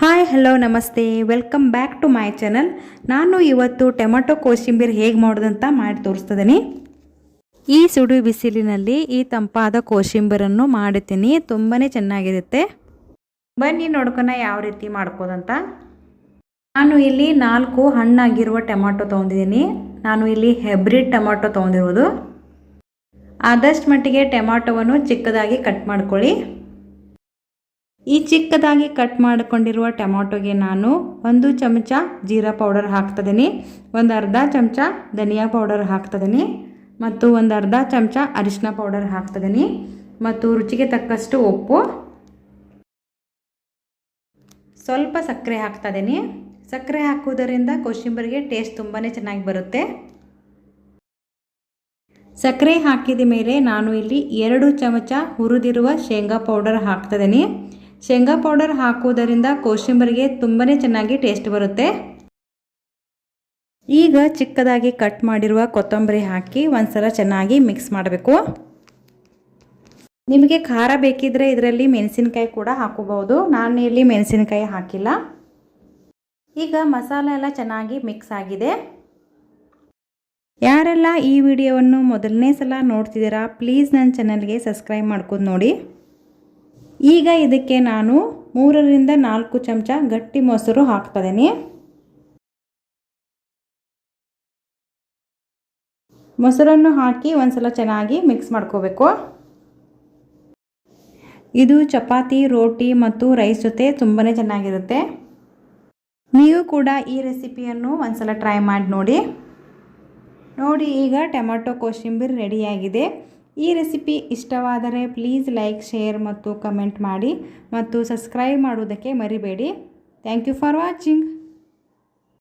Hi hello ನಮಸ್ತೆ. Welcome back to my channel ನಾನು ಇವತ್ತು ಟೊಮೆಟೊ ಕೋಸಿಂಬೀರ್ ಹೇಗೆ ಮಾಡೋದಂತ ಮಾಡಿ ತೋರಿಸ್ತಿದ್ದೀನಿ. ಈ ಸುಡು ಬಿಸಿಲಿನಲ್ಲಿ ಈ ತಂಪಾದ ಕೋಸಿಂಬೀರನ್ನು ಮಾಡುತ್ತೀನಿ. ತುಂಬಾ ಚೆನ್ನಾಗಿರುತ್ತೆ. ಬನ್ನಿ ನೋಡ್ಕೊನ ಯಾವ ರೀತಿ ಮಾಡ್ಕೋದಂತ. ನಾನು ಇಲ್ಲಿ ನಾಲ್ಕು ಹಣ್ಣಾಗಿರುವ ಟೊಮೆಟೊ ತೊಗೊಂಡಿದ್ದೀನಿ. ನಾನು ಇಲ್ಲಿ ಹೆಬ್ರಿಡ್ ಟೊಮೆಟೊ ತೊಗೊಂಡಿರೋದು. ಆದಷ್ಟು ಮಟ್ಟಿಗೆ ಟೊಮೆಟೊವನ್ನು ಚಿಕ್ಕದಾಗಿ ಕಟ್ ಮಾಡ್ಕೊಳ್ಳಿ. ಈ ಚಿಕ್ಕದಾಗಿ ಕಟ್ ಮಾಡಿಕೊಂಡಿರುವ ಟೊಮ್ಯಾಟೊಗೆ ನಾನು ಒಂದು ಚಮಚ ಜೀರಾ ಪೌಡರ್ ಹಾಕ್ತಿದ್ದೀನಿ ಒಂದು ಅರ್ಧ ಚಮಚ ಧನಿಯಾ ಪೌಡರ್ ಹಾಕ್ತಿದ್ದೀನಿ ಮತ್ತು ಒಂದು ಅರ್ಧ ಚಮಚ ಅರಿಶಿನ ಪೌಡರ್ ಹಾಕ್ತಿದ್ದೀನಿ ಮತ್ತು ರುಚಿಗೆ ತಕ್ಕಷ್ಟು ಉಪ್ಪು. ಸ್ವಲ್ಪ ಸಕ್ಕರೆ ಹಾಕ್ತಿದ್ದೀನಿ ಸಕ್ಕರೆ ಹಾಕುವುದರಿಂದ ಕೋಶಿಂಬರಿಗೆ ಟೇಸ್ಟ್ ತುಂಬಾ ಚೆನ್ನಾಗಿ ಬರುತ್ತೆ. ಸಕ್ಕರೆ ಹಾಕಿದ ಮೇಲೆ ನಾನು ಇಲ್ಲಿ ಎರಡು ಚಮಚ ಹುರಿದಿರುವ ಶೇಂಗಾ ಪೌಡರ್ ಹಾಕ್ತಿದ್ದೀನಿ ಶೇಂಗಾ ಪೌಡರ್ ಹಾಕುವುದರಿಂದ ಕೋಶಿಂಬರಿಗೆ ತುಂಬಾ ಚೆನ್ನಾಗಿ ಟೇಸ್ಟ್ ಬರುತ್ತೆ. ಈಗ ಚಿಕ್ಕದಾಗಿ ಕಟ್ ಮಾಡಿರುವ ಕೊತ್ತಂಬರಿ ಹಾಕಿ ಒಂದ್ಸಲ ಚೆನ್ನಾಗಿ ಮಿಕ್ಸ್ ಮಾಡಬೇಕು. ನಿಮಗೆ ಖಾರ ಬೇಕಿದ್ರೆ ಇದರಲ್ಲಿ ಮೆಣಸಿನಕಾಯಿ ಕೂಡ ಹಾಕೋಬಹುದು. ನಾನು ಇಲ್ಲಿ ಮೆಣಸಿನಕಾಯಿ ಹಾಕಿಲ್ಲ. ಈಗ ಮಸಾಲೆ ಎಲ್ಲ ಚೆನ್ನಾಗಿ ಮಿಕ್ಸ್ ಆಗಿದೆ. ಯಾರೆಲ್ಲ ಈ ವಿಡಿಯೋವನ್ನು ಮೊದಲನೇ ಸಲ ನೋಡ್ತಿದ್ದೀರಾ ಪ್ಲೀಸ್ ನನ್ನ ಚಾನಲ್ಗೆ ಸಬ್ಸ್ಕ್ರೈಬ್ ಮಾಡ್ಕೊಂಡು ನೋಡಿ. ಈಗ ಇದಕ್ಕೆ ನಾನು ಮೂರರಿಂದ ನಾಲ್ಕು ಚಮಚ ಗಟ್ಟಿ ಮೊಸರು ಹಾಕ್ತದೇನೆ. ಮೊಸರನ್ನು ಹಾಕಿ ಒಂದ್ಸಲ ಚೆನ್ನಾಗಿ ಮಿಕ್ಸ್ ಮಾಡ್ಕೋಬೇಕು. ಇದು ಚಪಾತಿ, ರೋಟಿ ಮತ್ತು ರೈಸ್ ಜೊತೆ ತುಂಬಾ ಚೆನ್ನಾಗಿರುತ್ತೆ. ನೀವು ಕೂಡ ಈ ರೆಸಿಪಿಯನ್ನು ಒಂದ್ಸಲ ಟ್ರೈ ಮಾಡಿ ನೋಡಿ. ನೋಡಿ, ಈಗ ಟೊಮೆಟೊ ಕೋಶಿಂಬೀರ್ ರೆಡಿಯಾಗಿದೆ. ಈ ರೆಸಿಪಿ ಇಷ್ಟವಾದರೆ ಪ್ಲೀಸ್ ಲೈಕ್, ಶೇರ್ ಮತ್ತು ಕಮೆಂಟ್ ಮಾಡಿ ಮತ್ತು ಸಬ್ಸ್ಕ್ರೈಬ್ ಮಾಡುವುದಕ್ಕೆ ಮರಿಬೇಡಿ. Thank you for watching.